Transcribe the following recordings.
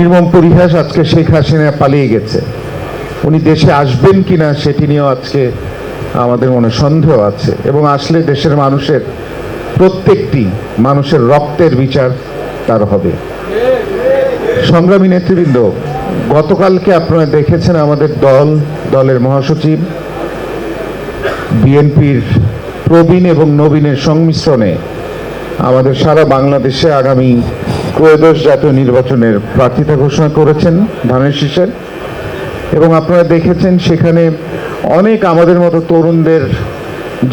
নির্মম পরিহাস আজকে শেখ হাসিনা পালিয়ে গেছে। উনি দেশে আসবেন কিনা সেটি নিয়েও আজকে আমাদের মনে সন্দেহ আছে এবং আসলে দেশের মানুষের প্রত্যেকটি মানুষের রক্তের বিচার তার হবে। সংগ্রামী নেতৃবৃন্দ, গতকালকে আপনারা দেখেছেন আমাদের দল, দলের মহাসচিব, বিএনপির প্রবীণ এবং নবীনের সংমিশ্রণে আমাদের সারা বাংলাদেশে আগামী ত্রয়োদশ জাতীয় নির্বাচনের প্রার্থিতা ঘোষণা করেছেন ধানের শীষের। এবং আপনারা দেখেছেন সেখানে অনেক আমাদের মতো তরুণদের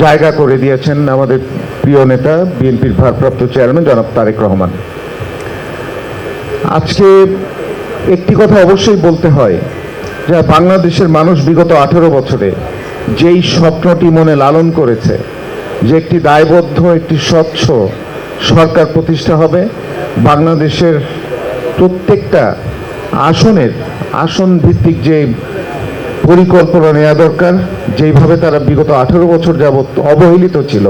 জায়গা করে দিয়েছেন আমাদের প্রিয় নেতা, বিএনপির ভারপ্রাপ্ত চেয়ারম্যান জনাব তারেক রহমান। আজকে একটি কথা অবশ্যই বলতে হয়, যে বাংলাদেশের মানুষ বিগত আঠেরো বছরে যেই স্বপ্নটি মনে লালন করেছে, যে একটি দায়বদ্ধ, একটি স্বচ্ছ সরকার প্রতিষ্ঠা হবে বাংলাদেশের প্রত্যেকটা আসনের আসন ভিত্তিক যে পরিকল্পনা নেওয়া দরকার, যেইভাবে তারা বিগত আঠেরো বছর যাবৎ অবহেলিত ছিল,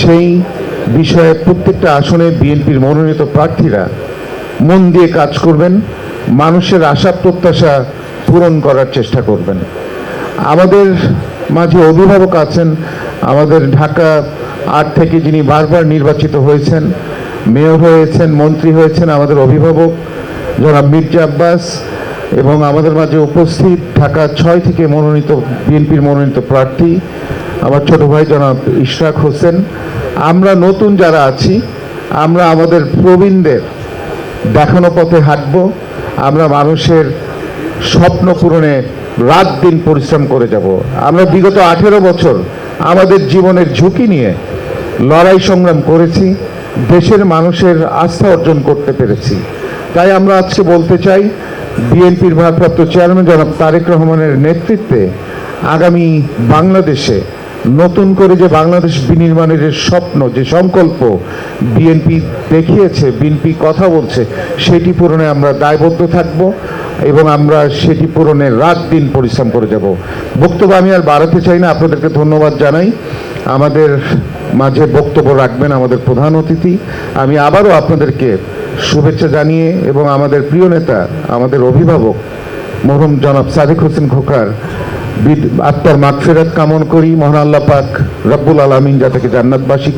সেই বিষয়ে প্রত্যেকটা আসনে বিএনপির মনোনীত প্রার্থীরা মন দিয়ে কাজ করবেন, মানুষের আশা প্রত্যাশা পূরণ করার চেষ্টা করবেন। আমাদের মাঝে অভিভাবক আছেন, আমাদের ঢাকা আট থেকে যিনি বারবার নির্বাচিত হয়েছেন মেয়র হয়েছেন, মন্ত্রী হয়েছেন, আমাদের অভিভাবক জনাব মির্জা আব্বাস এবং আমাদের মাঝে উপস্থিত ঢাকা ছয় থেকে মনোনীত বিএনপির মনোনীত প্রার্থী আমার ছোট ভাই জনাব ইশরাক হোসেন। আমরা নতুন যারা আছি, আমরা আমাদের প্রবীণদের দেখানো পথে হাঁটব, আমরা মানুষের স্বপ্ন পূরণে রাত দিন পরিশ্রম করে যাব। আমরা বিগত আঠেরো বছর আমাদের জীবনের ঝুঁকি নিয়ে লড়াই সংগ্রাম করেছি। দেশের মানুষের আস্থা অর্জন করতে পেরেছি। তাই আমরা আজকে বলতে চাই, বিএনপির ভারপ্রাপ্ত চেয়ারম্যান জনাব তারেক রহমানের নেতৃত্বে আগামী বাংলাদেশে নতুন করে যে বাংলাদেশ বিনির্মাণের যে স্বপ্ন, যে সংকল্প বিএনপি দেখিয়েছে, বিএনপি কথা বলছে, সেটি পূরণে আমরা দায়বদ্ধ থাকব এবং আমরা সেটি পূরণে রাত দিন পরিশ্রম করে যাব। বক্তব্য আমি আর বাড়াতে চাই না, আপনাদেরকে ধন্যবাদ জানাই। আমাদের মাঝে বক্তব্য রাখবেন আমাদের প্রধান অতিথি। আমি আবারও আপনাদেরকে শুভেচ্ছা জানিয়ে এবং আমাদের প্রিয় নেতা, আমাদের অভিভাবক মোহরম জনাব সাদিক হোসেন খোকার আত্মার মাগফেরাত কামন করি। মহান আল্লাহ পাক রব্বুল আলমিন যা থেকে জান্নাতবাসী